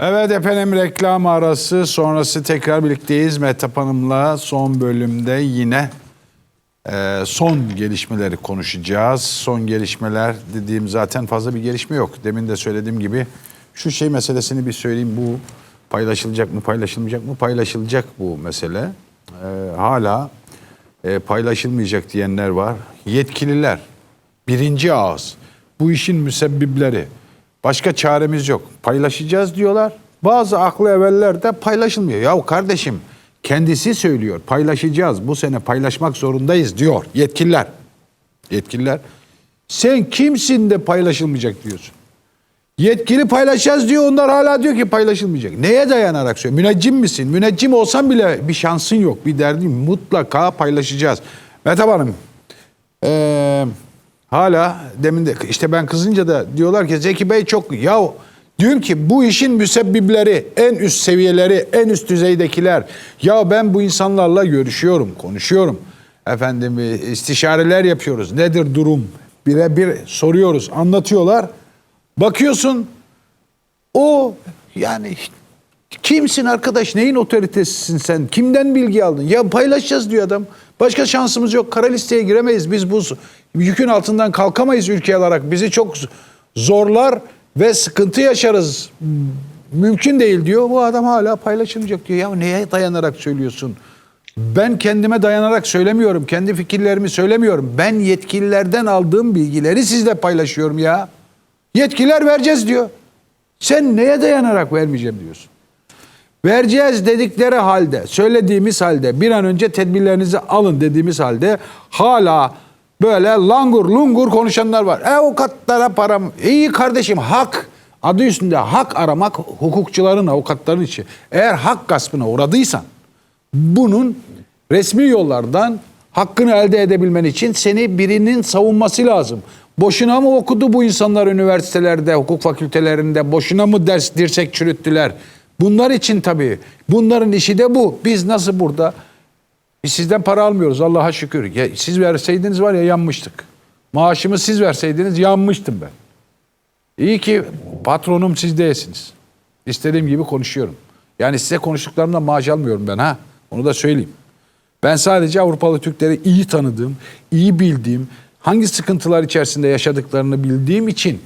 Evet efendim reklam arası sonrası tekrar birlikteyiz. Mehtap Hanım'la son bölümde yine e, son gelişmeleri konuşacağız. Son gelişmeler dediğim zaten fazla bir gelişme yok. Demin de söylediğim gibi şu şey meselesini bir söyleyeyim. Bu paylaşılacak mı paylaşılmayacak mı paylaşılacak bu mesele. E, hala e, paylaşılmayacak diyenler var. Yetkililer birinci ağız bu işin müsebbipleri. Başka çaremiz yok. Paylaşacağız diyorlar. Bazı aklı evveller de paylaşılmıyor. Ya kardeşim kendisi söylüyor. Paylaşacağız. Bu sene paylaşmak zorundayız diyor yetkililer. Yetkililer. Sen kimsin de paylaşılmayacak diyorsun. Yetkili paylaşacağız diyor. Onlar hala diyor ki paylaşılmayacak. Neye dayanarak söylüyor? Müneccim misin? Müneccim olsan bile bir şansın yok. Bir derdin mutlaka paylaşacağız. Metap Hanım. Ee, hala demin de işte ben kızınca da diyorlar ki Zeki Bey çok ya diyorum ki bu işin müsebbipleri en üst seviyeleri en üst düzeydekiler. Ya ben bu insanlarla görüşüyorum konuşuyorum. Efendim e, istişareler yapıyoruz. Nedir durum? Birebir soruyoruz anlatıyorlar. Bakıyorsun o yani kimsin arkadaş? Neyin otoritesisin sen? Kimden bilgi aldın? Ya paylaşacağız diyor adam. Başka şansımız yok. Kara listeye giremeyiz. Biz bu yükün altından kalkamayız ülke olarak bizi çok zorlar ve sıkıntı yaşarız. Mümkün değil diyor. Bu adam hala paylaşılmayacak diyor. Ya neye dayanarak söylüyorsun? Ben kendime dayanarak söylemiyorum. Kendi fikirlerimi söylemiyorum. Ben yetkililerden aldığım bilgileri sizle paylaşıyorum ya. Yetkiler vereceğiz diyor. Sen neye dayanarak vermeyeceğim diyorsun. Vereceğiz dedikleri halde, söylediğimiz halde, bir an önce tedbirlerinizi alın dediğimiz halde hala böyle langur lungur konuşanlar var. E avukatlara param, iyi kardeşim hak, adı üstünde hak aramak hukukçuların, avukatların işi. Eğer hak gaspına uğradıysan bunun resmi yollardan hakkını elde edebilmen için seni birinin savunması lazım. Boşuna mı okudu bu insanlar üniversitelerde, hukuk fakültelerinde? Boşuna mı ders dirsek çürüttüler? Bunlar için tabii. Bunların işi de bu. Biz nasıl burada? Biz sizden para almıyoruz Allah'a şükür. Ya, siz verseydiniz var ya yanmıştık. Maaşımı siz verseydiniz yanmıştım ben. İyi ki patronum siz değilsiniz. İstediğim gibi konuşuyorum. Yani size konuştuklarımda maaş almıyorum ben ha. Onu da söyleyeyim. Ben sadece Avrupalı Türkleri iyi tanıdığım, iyi bildiğim, hangi sıkıntılar içerisinde yaşadıklarını bildiğim için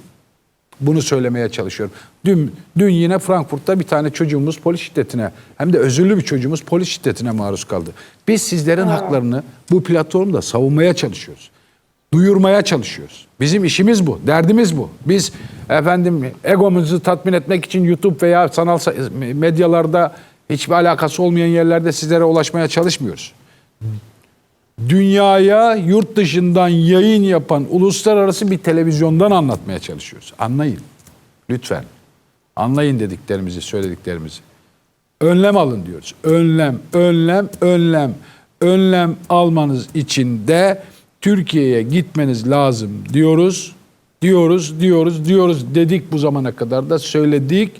bunu söylemeye çalışıyorum. Dün, dün yine Frankfurt'ta bir tane çocuğumuz polis şiddetine hem de özürlü bir çocuğumuz polis şiddetine maruz kaldı. Biz sizlerin haklarını bu platformda savunmaya çalışıyoruz. Duyurmaya çalışıyoruz. Bizim işimiz bu, derdimiz bu. Biz efendim egomuzu tatmin etmek için YouTube veya sanal sa- medyalarda hiçbir alakası olmayan yerlerde sizlere ulaşmaya çalışmıyoruz dünyaya yurt dışından yayın yapan uluslararası bir televizyondan anlatmaya çalışıyoruz. Anlayın. Lütfen. Anlayın dediklerimizi, söylediklerimizi. Önlem alın diyoruz. Önlem, önlem, önlem. Önlem almanız için de Türkiye'ye gitmeniz lazım diyoruz. Diyoruz, diyoruz, diyoruz dedik bu zamana kadar da söyledik.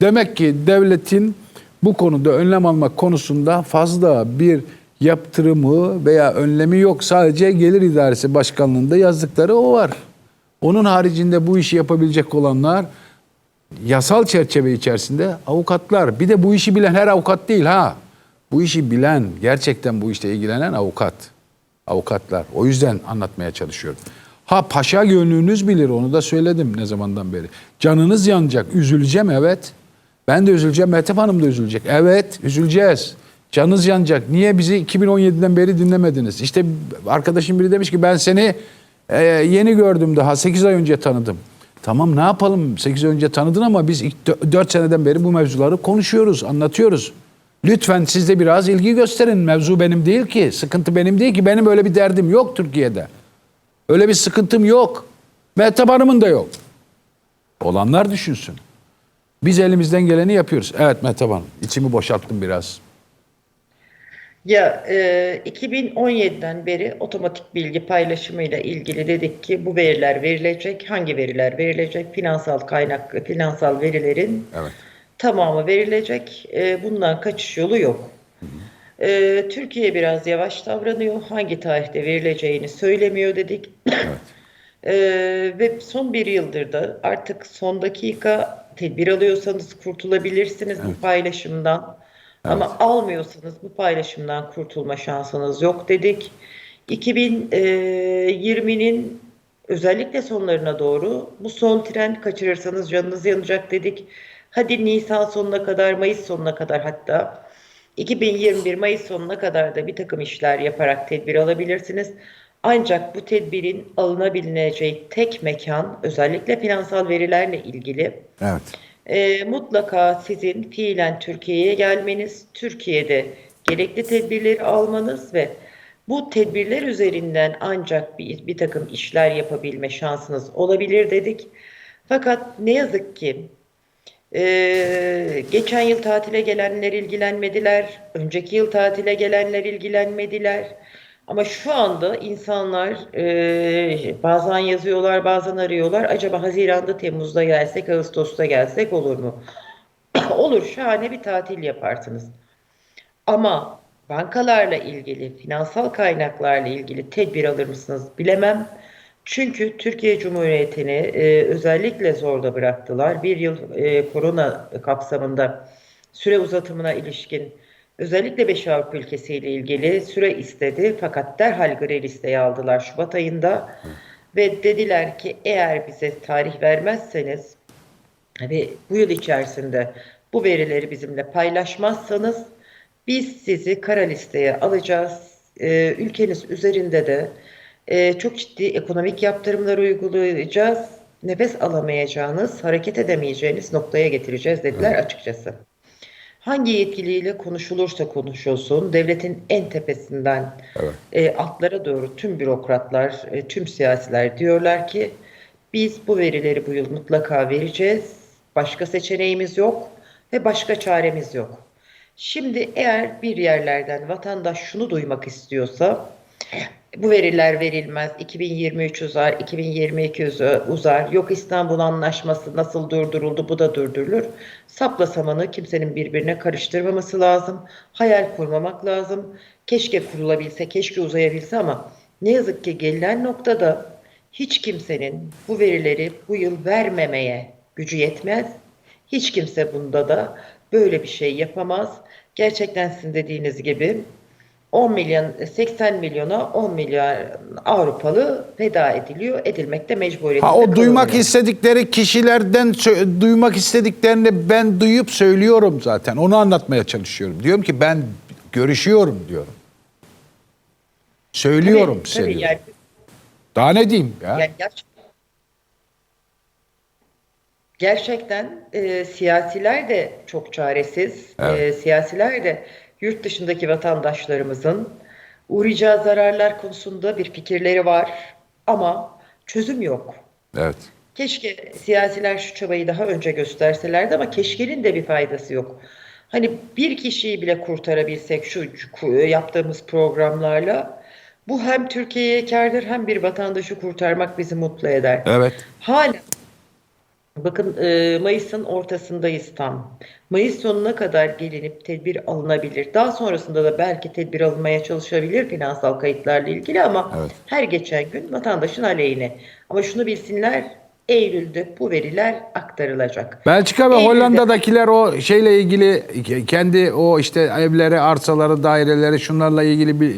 Demek ki devletin bu konuda önlem almak konusunda fazla bir yaptırımı veya önlemi yok. Sadece Gelir İdaresi Başkanlığı'nda yazdıkları o var. Onun haricinde bu işi yapabilecek olanlar yasal çerçeve içerisinde avukatlar. Bir de bu işi bilen her avukat değil ha. Bu işi bilen, gerçekten bu işte ilgilenen avukat. Avukatlar. O yüzden anlatmaya çalışıyorum. Ha paşa gönlünüz bilir onu da söyledim ne zamandan beri. Canınız yanacak. Üzüleceğim evet. Ben de üzüleceğim. Mehtap Hanım da üzülecek. Evet üzüleceğiz. Canınız yanacak. Niye bizi 2017'den beri dinlemediniz? İşte arkadaşım biri demiş ki ben seni e, yeni gördüm daha 8 ay önce tanıdım. Tamam ne yapalım 8 ay önce tanıdın ama biz 4 seneden beri bu mevzuları konuşuyoruz, anlatıyoruz. Lütfen siz de biraz ilgi gösterin. Mevzu benim değil ki, sıkıntı benim değil ki. Benim öyle bir derdim yok Türkiye'de. Öyle bir sıkıntım yok. Mehtap Hanım'ın da yok. Olanlar düşünsün. Biz elimizden geleni yapıyoruz. Evet Mehtap Hanım, içimi boşalttım biraz. Ya e, 2017'den beri otomatik bilgi paylaşımıyla ilgili dedik ki bu veriler verilecek. Hangi veriler verilecek? Finansal kaynak, finansal verilerin Evet. tamamı verilecek. E, bundan kaçış yolu yok. E, Türkiye biraz yavaş davranıyor. Hangi tarihte verileceğini söylemiyor dedik. Ee, ve son bir yıldır da artık son dakika tedbir alıyorsanız kurtulabilirsiniz bu paylaşımdan. Ama almıyorsanız bu paylaşımdan kurtulma şansınız yok dedik. 2020'nin özellikle sonlarına doğru bu son tren kaçırırsanız canınız yanacak dedik. Hadi Nisan sonuna kadar, Mayıs sonuna kadar hatta 2021 Mayıs sonuna kadar da bir takım işler yaparak tedbir alabilirsiniz. Ancak bu tedbirin alınabileceği tek mekan özellikle finansal verilerle ilgili Evet. E, mutlaka sizin fiilen Türkiye'ye gelmeniz, Türkiye'de gerekli tedbirleri almanız ve bu tedbirler üzerinden ancak bir, bir takım işler yapabilme şansınız olabilir dedik. Fakat ne yazık ki e, geçen yıl tatile gelenler ilgilenmediler, önceki yıl tatile gelenler ilgilenmediler. Ama şu anda insanlar e, bazen yazıyorlar, bazen arıyorlar. Acaba Haziran'da, Temmuz'da gelsek, Ağustos'ta gelsek olur mu? Olur, şahane bir tatil yaparsınız. Ama bankalarla ilgili, finansal kaynaklarla ilgili tedbir alır mısınız bilemem. Çünkü Türkiye Cumhuriyeti'ni e, özellikle zorda bıraktılar. Bir yıl e, korona kapsamında süre uzatımına ilişkin özellikle 5 Avrupa ülkesiyle ilgili süre istedi. Fakat derhal gri listeye aldılar Şubat ayında. Ve dediler ki eğer bize tarih vermezseniz ve bu yıl içerisinde bu verileri bizimle paylaşmazsanız biz sizi kara listeye alacağız. Ee, ülkeniz üzerinde de e, çok ciddi ekonomik yaptırımlar uygulayacağız. Nefes alamayacağınız, hareket edemeyeceğiniz noktaya getireceğiz dediler açıkçası. Hangi yetkiliyle konuşulursa konuşulsun, devletin en tepesinden Evet. e, altlara doğru tüm bürokratlar, e, tüm siyasiler diyorlar ki biz bu verileri bu yıl mutlaka vereceğiz. Başka seçeneğimiz yok ve başka çaremiz yok. Şimdi eğer bir yerlerden vatandaş şunu duymak istiyorsa bu veriler verilmez, 2023 uzar, 2022 uza- uzar, yok İstanbul Anlaşması nasıl durduruldu, bu da durdurulur. Sapla samanı kimsenin birbirine karıştırmaması lazım, hayal kurmamak lazım. Keşke kurulabilse, keşke uzayabilse ama ne yazık ki gelinen noktada hiç kimsenin bu verileri bu yıl vermemeye gücü yetmez. Hiç kimse bunda da böyle bir şey yapamaz. Gerçekten sizin dediğiniz gibi 10 milyon 80 milyona 10 milyar Avrupalı feda ediliyor. Edilmekte mecburiyetinde Ha o duymak kalınıyor. istedikleri kişilerden duymak istediklerini ben duyup söylüyorum zaten. Onu anlatmaya çalışıyorum. Diyorum ki ben görüşüyorum diyorum. Söylüyorum Tabii, tabii yani, Daha ne diyeyim ya? yani ger- gerçekten e, siyasiler de çok çaresiz. Evet. E, siyasiler de yurt dışındaki vatandaşlarımızın uğrayacağı zararlar konusunda bir fikirleri var ama çözüm yok. Evet. Keşke siyasiler şu çabayı daha önce gösterselerdi ama keşkenin de bir faydası yok. Hani bir kişiyi bile kurtarabilsek şu yaptığımız programlarla bu hem Türkiye'ye kârdır hem bir vatandaşı kurtarmak bizi mutlu eder. Evet. Hala bakın e, Mayıs'ın ortasındayız tam. Mayıs sonuna kadar gelinip tedbir alınabilir. Daha sonrasında da belki tedbir alınmaya çalışabilir finansal kayıtlarla ilgili ama Evet. her geçen gün vatandaşın aleyhine. Ama şunu bilsinler Eylül'de bu veriler aktarılacak. Belçika ve Eylül'de- Hollanda'dakiler o şeyle ilgili kendi o işte evleri, arsaları, daireleri şunlarla ilgili bir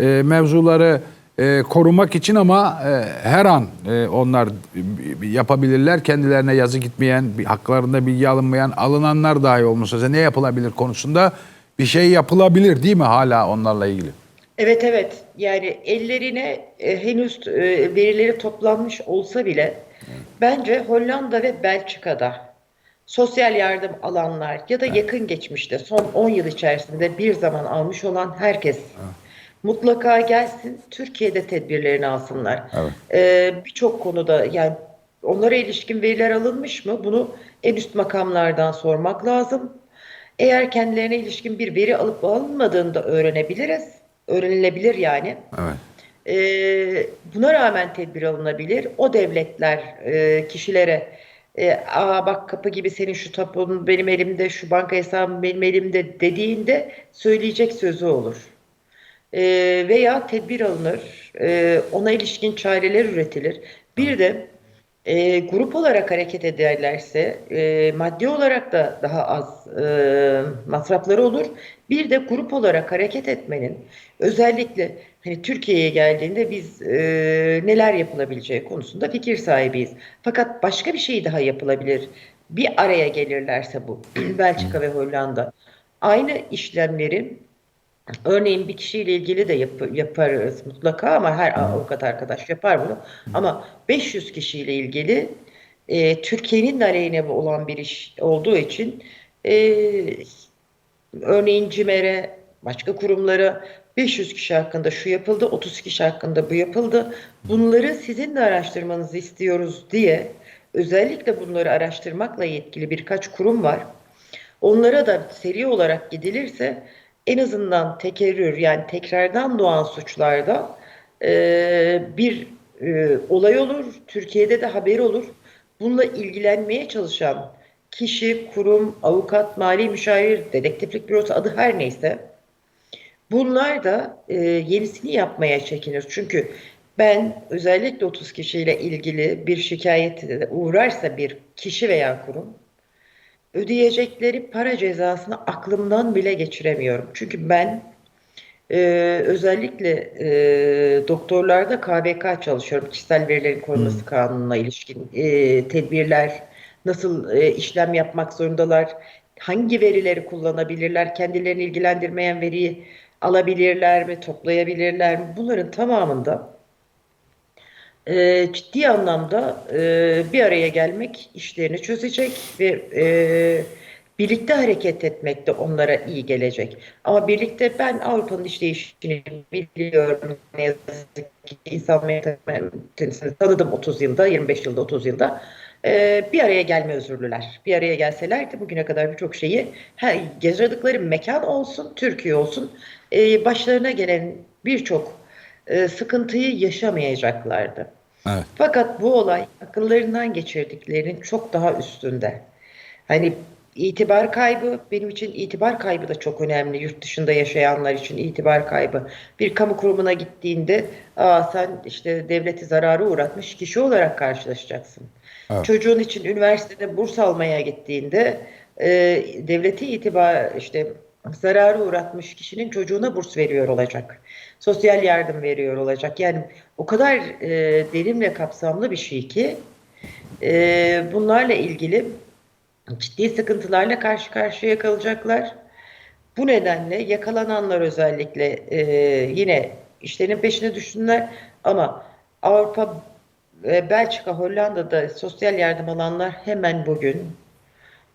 e, mevzuları e, korumak için ama e, her an e, onlar b- yapabilirler. Kendilerine yazı gitmeyen, bir haklarında bilgi alınmayan, alınanlar dahi olmasa ne yapılabilir konusunda bir şey yapılabilir değil mi hala onlarla ilgili? Evet evet yani ellerine e, henüz e, verileri toplanmış olsa bile bence Hollanda ve Belçika'da sosyal yardım alanlar ya da yakın geçmişte son 10 yıl içerisinde bir zaman almış olan herkes mutlaka gelsin Türkiye'de tedbirlerini alsınlar. Evet. E, Birçok konuda yani onlara ilişkin veriler alınmış mı bunu en üst makamlardan sormak lazım. Eğer kendilerine ilişkin bir veri alıp alınmadığını da öğrenebiliriz. Öğrenilebilir yani. Evet. Ee, buna rağmen tedbir alınabilir. O devletler e, kişilere e, Aa bak kapı gibi senin şu tapunun benim elimde, şu banka hesabın benim elimde dediğinde söyleyecek sözü olur. Ee, veya tedbir alınır, e, ona ilişkin çareler üretilir Bir de e, grup olarak hareket ederlerse e, maddi olarak da daha az e, masrafları olur. Bir de grup olarak hareket etmenin özellikle hani Türkiye'ye geldiğinde biz e, neler yapılabileceği konusunda fikir sahibiyiz. Fakat başka bir şey daha yapılabilir. Bir araya gelirlerse bu Belçika ve Hollanda aynı işlemleri Örneğin bir kişiyle ilgili de yap- yaparız mutlaka ama her avukat arkadaş yapar bunu. Ama 500 kişiyle ilgili e, Türkiye'nin de aleyhine olan bir iş olduğu için e, örneğin CİMER'e, başka kurumlara 500 kişi hakkında şu yapıldı, 30 kişi hakkında bu yapıldı. Bunları sizin de araştırmanızı istiyoruz diye özellikle bunları araştırmakla yetkili birkaç kurum var. Onlara da seri olarak gidilirse en azından tekerrür yani tekrardan doğan suçlarda e, bir e, olay olur. Türkiye'de de haber olur. Bununla ilgilenmeye çalışan kişi, kurum, avukat, mali müşavir, dedektiflik bürosu adı her neyse bunlar da e, yenisini yapmaya çekinir. Çünkü ben özellikle 30 kişiyle ilgili bir şikayete uğrarsa bir kişi veya kurum ödeyecekleri para cezasını aklımdan bile geçiremiyorum. Çünkü ben e, özellikle e, doktorlarda KVK çalışıyorum. Kişisel verilerin korunması kanununa ilişkin e, tedbirler, nasıl e, işlem yapmak zorundalar, hangi verileri kullanabilirler, kendilerini ilgilendirmeyen veriyi alabilirler mi, toplayabilirler mi? Bunların tamamında e, ciddi anlamda e, bir araya gelmek işlerini çözecek ve e, birlikte hareket etmek de onlara iyi gelecek. Ama birlikte ben Avrupa'nın işleyişini biliyorum. Ne yazık ki insan mentalitesini tanıdım 30 yılda, 25 yılda, 30 yılda. E, bir araya gelme özürlüler. Bir araya gelselerdi bugüne kadar birçok şeyi her, yaşadıkları mekan olsun, Türkiye olsun e, başlarına gelen birçok e, sıkıntıyı yaşamayacaklardı. Evet. Fakat bu olay akıllarından geçirdiklerinin çok daha üstünde. Hani itibar kaybı benim için itibar kaybı da çok önemli. Yurt dışında yaşayanlar için itibar kaybı. Bir kamu kurumuna gittiğinde Aa, sen işte devleti zararı uğratmış kişi olarak karşılaşacaksın. Evet. Çocuğun için üniversitede burs almaya gittiğinde e, devleti itibar işte zararı uğratmış kişinin çocuğuna burs veriyor olacak. Sosyal yardım veriyor olacak. Yani o kadar e, derin ve kapsamlı bir şey ki e, bunlarla ilgili ciddi sıkıntılarla karşı karşıya kalacaklar. Bu nedenle yakalananlar özellikle e, yine işlerinin peşine düşsünler ama Avrupa, e, Belçika, Hollanda'da sosyal yardım alanlar hemen bugün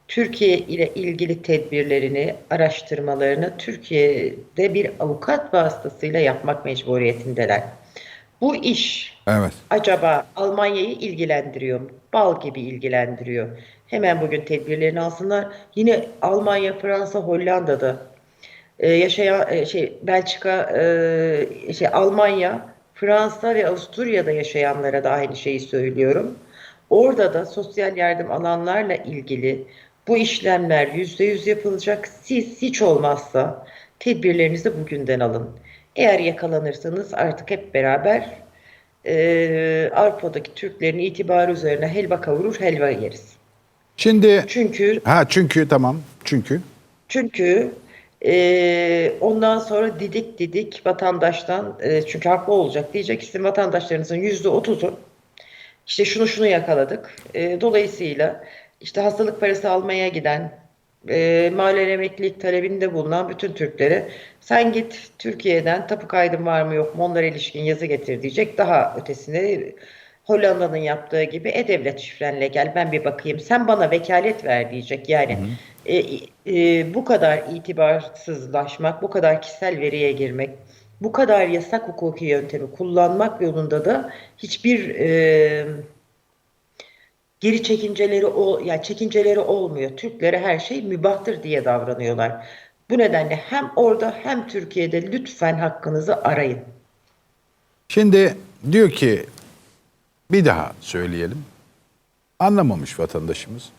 Türkiye ile ilgili tedbirlerini, araştırmalarını Türkiye'de bir avukat vasıtasıyla yapmak mecburiyetindeler. Bu iş Evet. acaba Almanya'yı ilgilendiriyor mu? Bal gibi ilgilendiriyor. Hemen bugün tedbirlerini alsınlar. Yine Almanya, Fransa, Hollanda'da e, yaşayan e, şey Belçika, e, şey Almanya, Fransa ve Avusturya'da yaşayanlara da aynı şeyi söylüyorum. Orada da sosyal yardım alanlarla ilgili bu işlemler yüzde yüz yapılacak. Siz hiç olmazsa tedbirlerinizi bugünden alın. Eğer yakalanırsanız artık hep beraber e, Avrupa'daki Türklerin itibarı üzerine helva kavurur, helva yeriz. Şimdi Çünkü ha çünkü tamam çünkü çünkü e, ondan sonra didik didik vatandaştan e, çünkü haklı olacak diyecek sizin vatandaşlarınızın yüzde otuzu işte şunu şunu yakaladık. E, dolayısıyla işte hastalık parası almaya giden e, mali emeklilik talebinde bulunan bütün Türklere sen git Türkiye'den tapu kaydın var mı yok mu onlara ilişkin yazı getir diyecek. Daha ötesine Hollanda'nın yaptığı gibi e-devlet şifrenle gel ben bir bakayım sen bana vekalet ver diyecek. Yani e, e, bu kadar itibarsızlaşmak, bu kadar kişisel veriye girmek, bu kadar yasak hukuki yöntemi kullanmak yolunda da hiçbir e, geri çekinceleri ol, yani çekinceleri olmuyor. Türklere her şey mübahtır diye davranıyorlar. Bu nedenle hem orada hem Türkiye'de lütfen hakkınızı arayın. Şimdi diyor ki bir daha söyleyelim. Anlamamış vatandaşımız.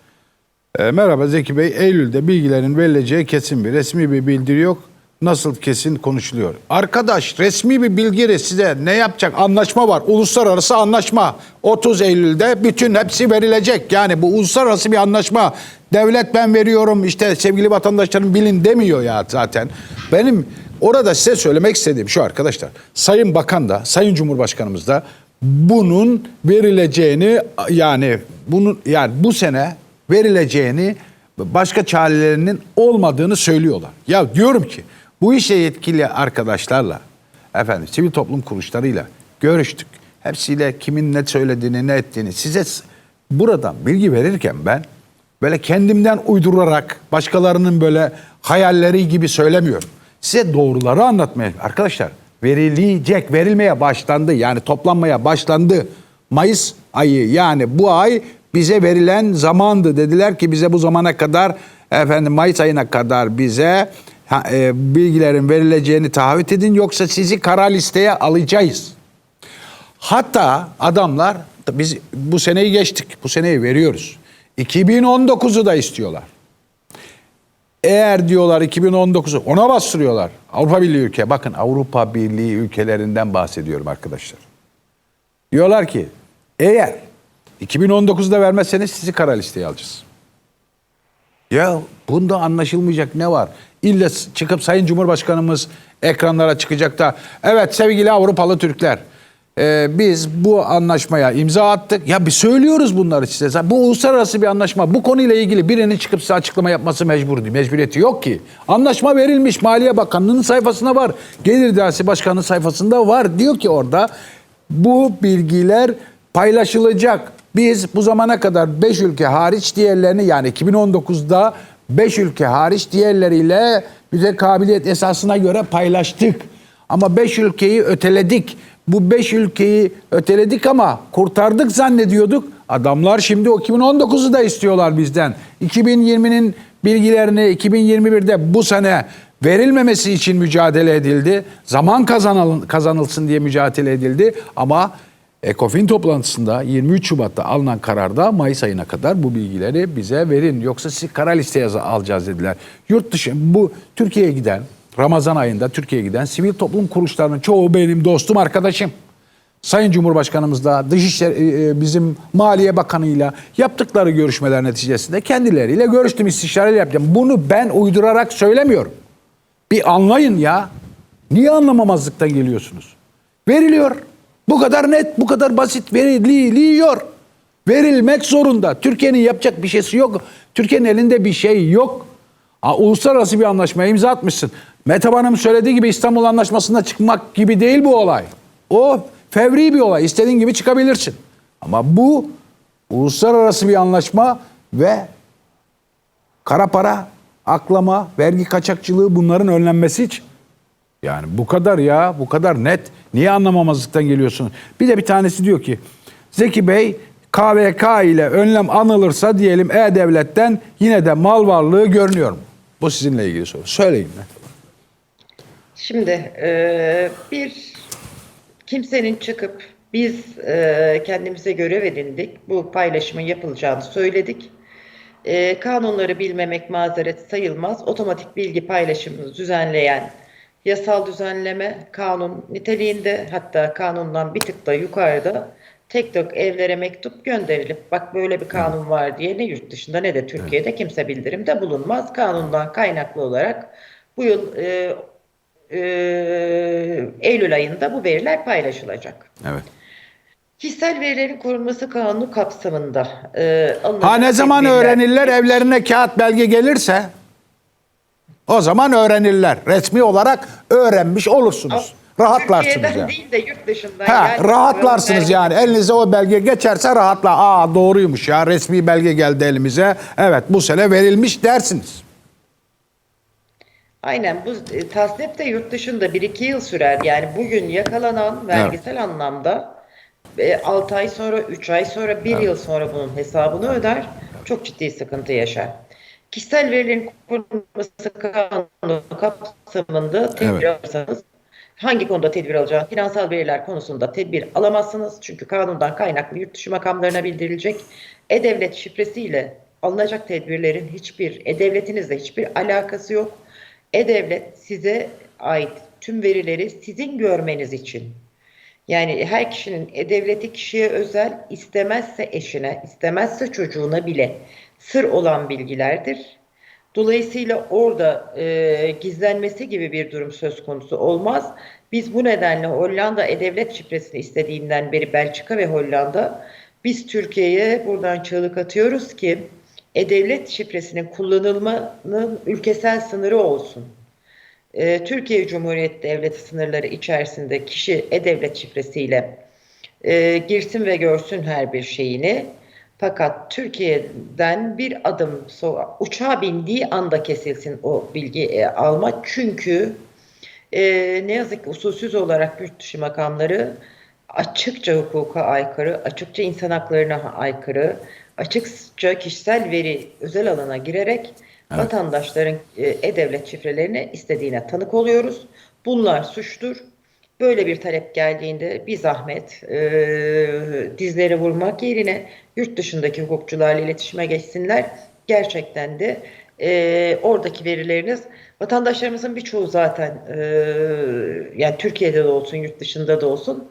E, merhaba Zeki Bey. Eylül'de bilgilerin verileceği kesin bir resmi bir bildiri yok. Nasıl kesin konuşuluyor. Arkadaş resmi bir bilgi size ne yapacak? Anlaşma var. Uluslararası anlaşma. 30 Eylül'de bütün hepsi verilecek. Yani bu uluslararası bir anlaşma. Devlet ben veriyorum işte sevgili vatandaşlarım bilin demiyor ya zaten. Benim orada size söylemek istediğim şu arkadaşlar. Sayın Bakan da, Sayın Cumhurbaşkanımız da bunun verileceğini yani bunun yani bu sene verileceğini başka çarelerinin olmadığını söylüyorlar. Ya diyorum ki bu işe yetkili arkadaşlarla efendim sivil toplum kuruluşlarıyla görüştük. Hepsiyle kimin ne söylediğini ne ettiğini size buradan bilgi verirken ben böyle kendimden uydurarak başkalarının böyle hayalleri gibi söylemiyorum. Size doğruları anlatmaya arkadaşlar verilecek verilmeye başlandı yani toplanmaya başlandı. Mayıs ayı yani bu ay bize verilen zamandı. Dediler ki bize bu zamana kadar efendim Mayıs ayına kadar bize bilgilerin verileceğini taahhüt edin yoksa sizi kara listeye alacağız. Hatta adamlar biz bu seneyi geçtik. Bu seneyi veriyoruz. 2019'u da istiyorlar. Eğer diyorlar 2019'u ona bastırıyorlar. Avrupa Birliği ülke. Bakın Avrupa Birliği ülkelerinden bahsediyorum arkadaşlar. Diyorlar ki eğer 2019'da vermezseniz sizi kara listeye alacağız. Ya bunda anlaşılmayacak ne var? İlle çıkıp Sayın Cumhurbaşkanımız ekranlara çıkacak da evet sevgili Avrupalı Türkler e, biz bu anlaşmaya imza attık. Ya bir söylüyoruz bunları size. Bu uluslararası bir anlaşma. Bu konuyla ilgili birinin çıkıp size açıklama yapması mecbur değil. Mecburiyeti yok ki. Anlaşma verilmiş. Maliye Bakanlığı'nın sayfasına var. Gelir İdaresi Başkanı'nın sayfasında var. Diyor ki orada bu bilgiler paylaşılacak. Biz bu zamana kadar 5 ülke hariç diğerlerini yani 2019'da 5 ülke hariç diğerleriyle bize kabiliyet esasına göre paylaştık. Ama 5 ülkeyi öteledik. Bu 5 ülkeyi öteledik ama kurtardık zannediyorduk. Adamlar şimdi o 2019'u da istiyorlar bizden. 2020'nin bilgilerini 2021'de bu sene verilmemesi için mücadele edildi. Zaman kazanıl, kazanılsın diye mücadele edildi ama ECOFIN toplantısında 23 Şubat'ta alınan kararda Mayıs ayına kadar bu bilgileri bize verin. Yoksa sizi kara listeye alacağız dediler. Yurt dışı bu Türkiye'ye giden Ramazan ayında Türkiye'ye giden sivil toplum kuruluşlarının çoğu benim dostum arkadaşım. Sayın Cumhurbaşkanımızla, Dışişleri e, bizim Maliye Bakanı'yla yaptıkları görüşmeler neticesinde kendileriyle görüştüm, istişareler yaptım. Bunu ben uydurarak söylemiyorum. Bir anlayın ya. Niye anlamamazlıktan geliyorsunuz? Veriliyor. Bu kadar net, bu kadar basit veriliyor. Verilmek zorunda. Türkiye'nin yapacak bir şeysi yok. Türkiye'nin elinde bir şey yok. Aa, uluslararası bir anlaşmaya imza atmışsın. Mehtap Hanım söylediği gibi İstanbul Anlaşması'nda çıkmak gibi değil bu olay. O fevri bir olay. İstediğin gibi çıkabilirsin. Ama bu uluslararası bir anlaşma ve kara para, aklama, vergi kaçakçılığı bunların önlenmesi için. Yani bu kadar ya, bu kadar net. Niye anlamamazlıktan geliyorsun? Bir de bir tanesi diyor ki, Zeki Bey KVK ile önlem anılırsa diyelim E-Devlet'ten yine de mal varlığı görünüyor mu? Bu sizinle ilgili soru. Söyleyin. mi? Şimdi e, bir kimsenin çıkıp biz e, kendimize görev edindik, bu paylaşımın yapılacağını söyledik. E, kanunları bilmemek mazeret sayılmaz. Otomatik bilgi paylaşımını düzenleyen yasal düzenleme kanun niteliğinde hatta kanundan bir tık da yukarıda tek tek evlere mektup gönderilip bak böyle bir kanun var diye ne yurt dışında ne de Türkiye'de kimse bildirimde bulunmaz. Kanundan kaynaklı olarak bu yıl e, e, Eylül ayında bu veriler paylaşılacak. Evet. Kişisel verilerin korunması kanunu kapsamında e, Ha ne zaman tedbirler- öğrenirler evlerine kağıt belge gelirse o zaman öğrenirler. Resmi olarak öğrenmiş olursunuz. Rahatlarsınız Türkiye'den yani. değil de yurt dışından. Ha, yani rahatlarsınız yani. Elinize o belge geçerse rahatla. Aa doğruymuş ya. Resmi belge geldi elimize. Evet bu sene verilmiş dersiniz. Aynen bu e, tasnif de yurt dışında 1-2 yıl sürer. Yani bugün yakalanan vergisel anlamda 6 ay sonra, 3 ay sonra, 1 yıl sonra bunun hesabını öder. Çok ciddi sıkıntı yaşar. Kişisel verilerin korunması kanunu kapsamında tedbir Evet. alırsanız hangi konuda tedbir alacağınız, finansal veriler konusunda tedbir alamazsınız. Çünkü kanundan kaynaklı yurt dışı makamlarına bildirilecek. E-Devlet şifresiyle alınacak tedbirlerin hiçbir, E-Devletinizle hiçbir alakası yok. E-Devlet size ait tüm verileri sizin görmeniz için. Yani her kişinin e-devleti kişiye özel, istemezse eşine, istemezse çocuğuna bile sır olan bilgilerdir. Dolayısıyla orada e, gizlenmesi gibi bir durum söz konusu olmaz. Biz bu nedenle Hollanda e-devlet şifresini istediğinden beri Belçika ve Hollanda biz Türkiye'ye buradan çığlık atıyoruz ki e-devlet şifresinin kullanılmanın ülkesel sınırı olsun. Ee, Türkiye Cumhuriyeti Devleti sınırları içerisinde kişi e-devlet şifresiyle e, girsin ve görsün her bir şeyini. Fakat Türkiye'den bir adım sonra uçağa bindiği anda kesilsin o bilgi e, alma. Çünkü e, ne yazık ki usulsüz olarak yurt dışı makamları açıkça hukuka aykırı, açıkça insan haklarına aykırı, açıkça kişisel veri özel alana girerek vatandaşların e, e-devlet şifrelerini istediğine tanık oluyoruz. Bunlar suçtur. Böyle bir talep geldiğinde bir zahmet e, dizleri vurmak yerine yurt dışındaki hukukçularla iletişime geçsinler. Gerçekten de e, oradaki verileriniz vatandaşlarımızın birçoğu zaten e, yani Türkiye'de de olsun yurt dışında da olsun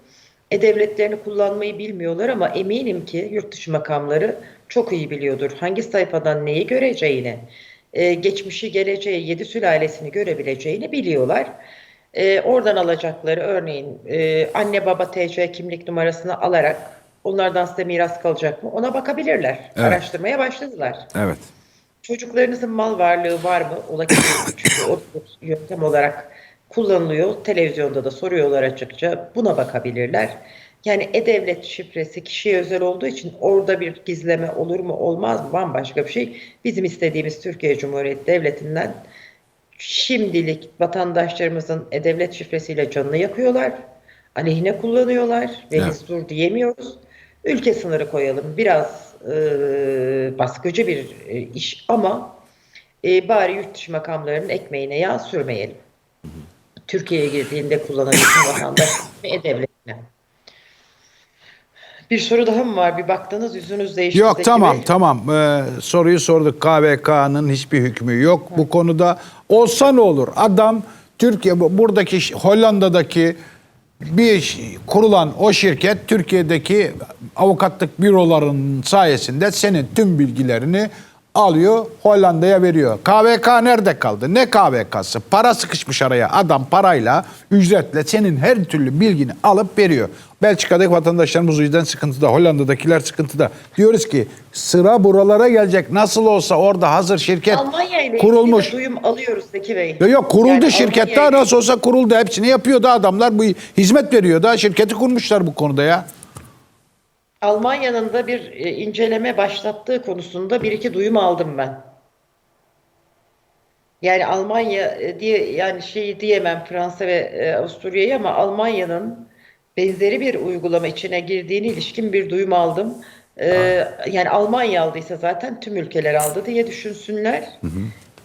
e-devletlerini kullanmayı bilmiyorlar ama eminim ki yurt dışı makamları çok iyi biliyordur. Hangi sayfadan neyi göreceğini, e, geçmişi, geleceği, yedi sülalesini görebileceğini biliyorlar. E, oradan alacakları örneğin e, anne baba TC kimlik numarasını alarak onlardan size miras kalacak mı ona bakabilirler. Evet. Araştırmaya başladılar. Evet. Çocuklarınızın mal varlığı var mı? Olabilir. Çünkü o yöntem olarak kullanılıyor. Televizyonda da soruyorlar açıkça. Buna bakabilirler. Yani e-devlet şifresi kişiye özel olduğu için orada bir gizleme olur mu olmaz mı bambaşka bir şey. Bizim istediğimiz Türkiye Cumhuriyeti Devleti'nden şimdilik vatandaşlarımızın e-devlet şifresiyle canını yakıyorlar. Aleyhine kullanıyorlar ve Evet. biz dur diyemiyoruz. Ülke sınırı koyalım. Biraz e, baskıcı bir e, iş ama e, bari yurt dışı makamlarının ekmeğine yağ sürmeyelim. Türkiye'ye girdiğinde kullanabilsin vatandaş ve e-devletine. Bir soru daha mı var? Bir baktınız yüzünüz değişti. Yok tamam Bey. tamam Ee, soruyu sorduk KVK'nın hiçbir hükmü yok bu konuda. Olsa ne olur adam Türkiye bu- buradaki Hollanda'daki bir kurulan o şirket Türkiye'deki avukatlık bürolarının sayesinde senin tüm bilgilerini alıyor Hollanda'ya veriyor. KVK nerede kaldı? Ne KVK'sı? Para sıkışmış araya. Adam parayla, ücretle senin her türlü bilgini alıp veriyor. Belçika'daki vatandaşlarımız o yüzden sıkıntıda. Hollanda'dakiler sıkıntıda. Diyoruz ki sıra buralara gelecek. Nasıl olsa orada hazır şirket kurulmuş. duyum alıyoruz Zeki Bey. Yok yok kuruldu Yani Almanya ile- nasıl olsa kuruldu. Hepsini yapıyordu adamlar. Bu hizmet veriyor da şirketi kurmuşlar bu konuda ya. Almanya'nın da bir e, inceleme başlattığı konusunda bir iki duyum aldım ben. Yani Almanya e, diye yani şeyi diyemem Fransa ve e, Avusturya'yı ama Almanya'nın benzeri bir uygulama içine girdiğine ilişkin bir duyum aldım. E, yani Almanya aldıysa zaten tüm ülkeler aldı diye düşünsünler.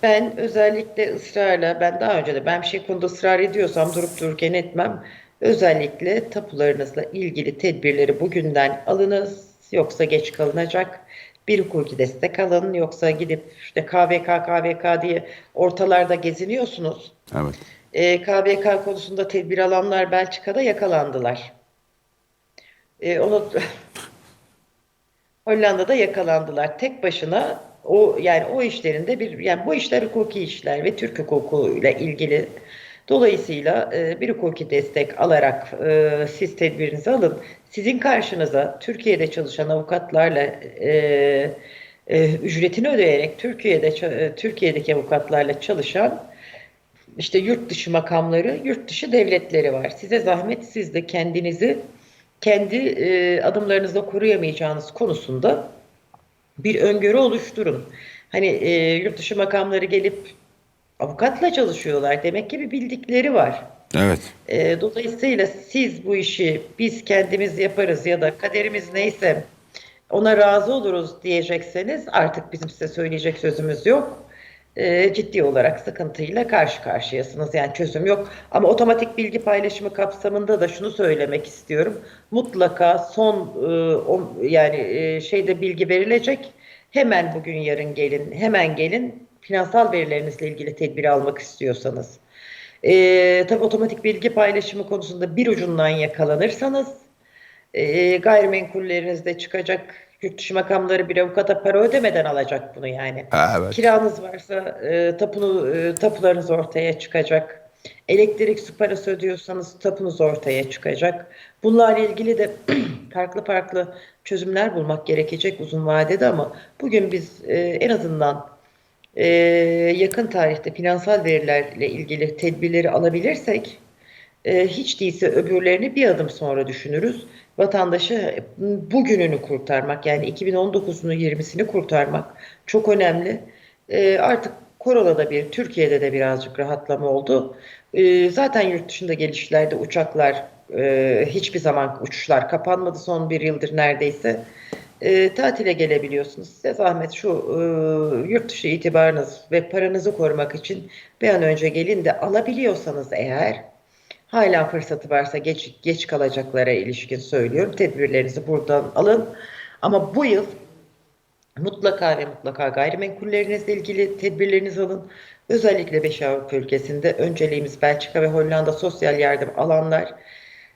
Ben özellikle ısrarla ben daha önce de ben bir şey konuda ısrar ediyorsam durup dururken etmem. Özellikle tapularınızla ilgili tedbirleri bugünden alınız. Yoksa geç kalınacak. Bir hukuki destek alın. Yoksa gidip işte KVK KVK diye ortalarda geziniyorsunuz. Evet. E, KVK konusunda tedbir alanlar Belçika'da yakalandılar. E, onu Hollanda'da yakalandılar. Tek başına o yani o işlerinde bir yani bu işler hukuki işler ve Türk hukukuyla ilgili. Dolayısıyla e, bir hukuki destek alarak e, siz tedbirinizi alın. Sizin karşınıza Türkiye'de çalışan avukatlarla e, e, ücretini ödeyerek Türkiye'de e, Türkiye'deki avukatlarla çalışan işte yurt dışı makamları, yurt dışı devletleri var. Size zahmet siz de kendinizi kendi e, adımlarınızla koruyamayacağınız konusunda bir öngörü oluşturun. Hani e, yurt dışı makamları gelip avukatla çalışıyorlar. Demek ki bir bildikleri var. Evet. E, dolayısıyla siz bu işi biz kendimiz yaparız ya da kaderimiz neyse ona razı oluruz diyecekseniz artık bizim size söyleyecek sözümüz yok. E, ciddi olarak sıkıntıyla karşı karşıyasınız. Yani çözüm yok. Ama otomatik bilgi paylaşımı kapsamında da şunu söylemek istiyorum. Mutlaka son e, o- yani e, şeyde bilgi verilecek. Hemen bugün yarın gelin, hemen gelin finansal verilerinizle ilgili tedbir almak istiyorsanız, e, tabii otomatik bilgi paylaşımı konusunda bir ucundan yakalanırsanız, e, gayrimenkullerinizde çıkacak yurt dışı makamları bir avukata para ödemeden alacak bunu yani. Ha, evet. Kiranız varsa e, tapunu e, tapularınız ortaya çıkacak. Elektrik su parası ödüyorsanız tapunuz ortaya çıkacak. Bunlarla ilgili de farklı farklı çözümler bulmak gerekecek uzun vadede ama bugün biz e, en azından e, yakın tarihte finansal verilerle ilgili tedbirleri alabilirsek e, hiç değilse öbürlerini bir adım sonra düşünürüz. Vatandaşı bugününü kurtarmak yani 2019'unu 20'sini kurtarmak çok önemli. E, artık koronada bir Türkiye'de de birazcık rahatlama oldu. E, zaten yurt dışında gelişlerde uçaklar e, hiçbir zaman uçuşlar kapanmadı son bir yıldır neredeyse. E, tatile gelebiliyorsunuz. Size zahmet şu e, yurt dışı itibarınız ve paranızı korumak için bir an önce gelin de alabiliyorsanız eğer hala fırsatı varsa geç, geç kalacaklara ilişkin söylüyorum. Tedbirlerinizi buradan alın. Ama bu yıl mutlaka ve mutlaka gayrimenkullerinizle ilgili tedbirlerinizi alın. Özellikle 5 Avrupa ülkesinde önceliğimiz Belçika ve Hollanda sosyal yardım alanlar.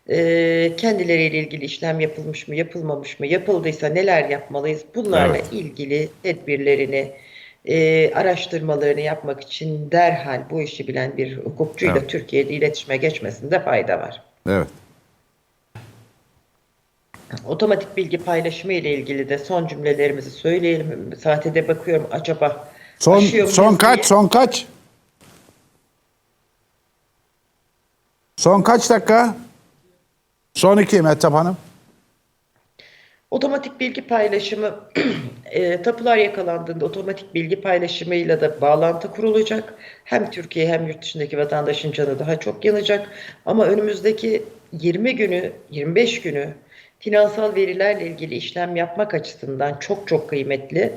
Ee, kendileriyle ilgili işlem yapılmış mı, yapılmamış mı, yapıldıysa neler yapmalıyız? Bunlarla Evet. ilgili tedbirlerini, e, araştırmalarını yapmak için derhal bu işi bilen bir hukukçuyla Evet. Türkiye'de iletişime geçmesinde fayda var. Evet. Otomatik bilgi paylaşımı ile ilgili de son cümlelerimizi söyleyelim. Saate de bakıyorum acaba Son son diye. kaç? Son kaç? Son kaç dakika? Son iki Mehtap Hanım. Otomatik bilgi paylaşımı e, tapular yakalandığında otomatik bilgi paylaşımıyla da bağlantı kurulacak. Hem Türkiye hem yurt dışındaki vatandaşın canı daha çok yanacak. Ama önümüzdeki 20 günü, 25 günü finansal verilerle ilgili işlem yapmak açısından çok çok kıymetli.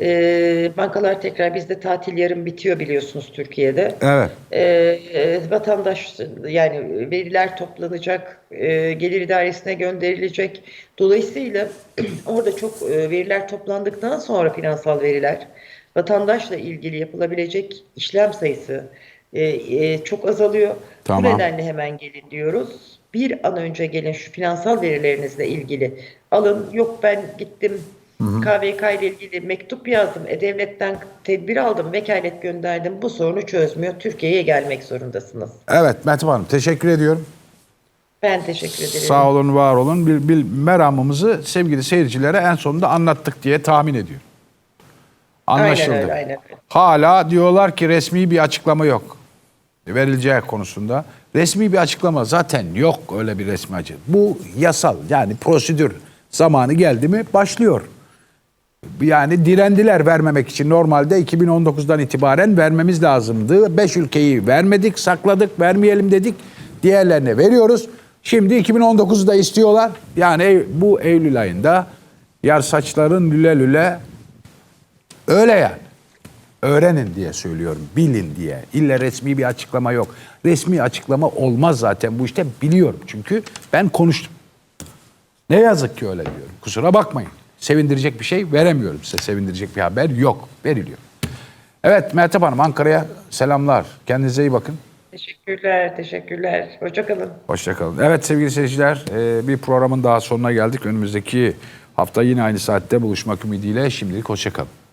E, bankalar tekrar bizde tatil yarın bitiyor biliyorsunuz Türkiye'de. Evet. Ee, e, vatandaş yani veriler toplanacak, e, gelir idaresine gönderilecek. Dolayısıyla orada çok e, veriler toplandıktan sonra finansal veriler vatandaşla ilgili yapılabilecek işlem sayısı e, e, çok azalıyor. Tamam. Bu nedenle hemen gelin diyoruz. Bir an önce gelin şu finansal verilerinizle ilgili alın. Yok ben gittim KVK ile ilgili mektup yazdım. E-Devlet'ten tedbir aldım. Vekalet gönderdim. Bu sorunu çözmüyor. Türkiye'ye gelmek zorundasınız. Evet Mehtap Hanım teşekkür ediyorum. Ben teşekkür ederim. Sağ olun, var olun. Bir, bir meramımızı sevgili seyircilere en sonunda anlattık diye tahmin ediyorum. Anlaşıldı. Aynen öyle, aynen öyle. Hala diyorlar ki resmi bir açıklama yok. Verileceği konusunda. Resmi bir açıklama zaten yok öyle bir resmi açıklama. Bu yasal yani prosedür zamanı geldi mi başlıyor. Yani direndiler vermemek için. Normalde 2019'dan itibaren vermemiz lazımdı. 5 ülkeyi vermedik, sakladık, vermeyelim dedik. Diğerlerine veriyoruz. Şimdi 2019'u da istiyorlar. Yani bu Eylül ayında yar saçların lüle lüle öyle yani. Öğrenin diye söylüyorum, bilin diye. İlle resmi bir açıklama yok. Resmi açıklama olmaz zaten bu işte biliyorum. Çünkü ben konuştum. Ne yazık ki öyle diyorum. Kusura bakmayın. Sevindirecek bir şey veremiyorum size. Sevindirecek bir haber yok. Veriliyor. Evet Mehtap Hanım Ankara'ya selamlar. Kendinize iyi bakın. Teşekkürler, teşekkürler. Hoşçakalın. Hoşçakalın. Evet sevgili seyirciler e, bir programın daha sonuna geldik. Önümüzdeki hafta yine aynı saatte buluşmak ümidiyle şimdilik hoşçakalın.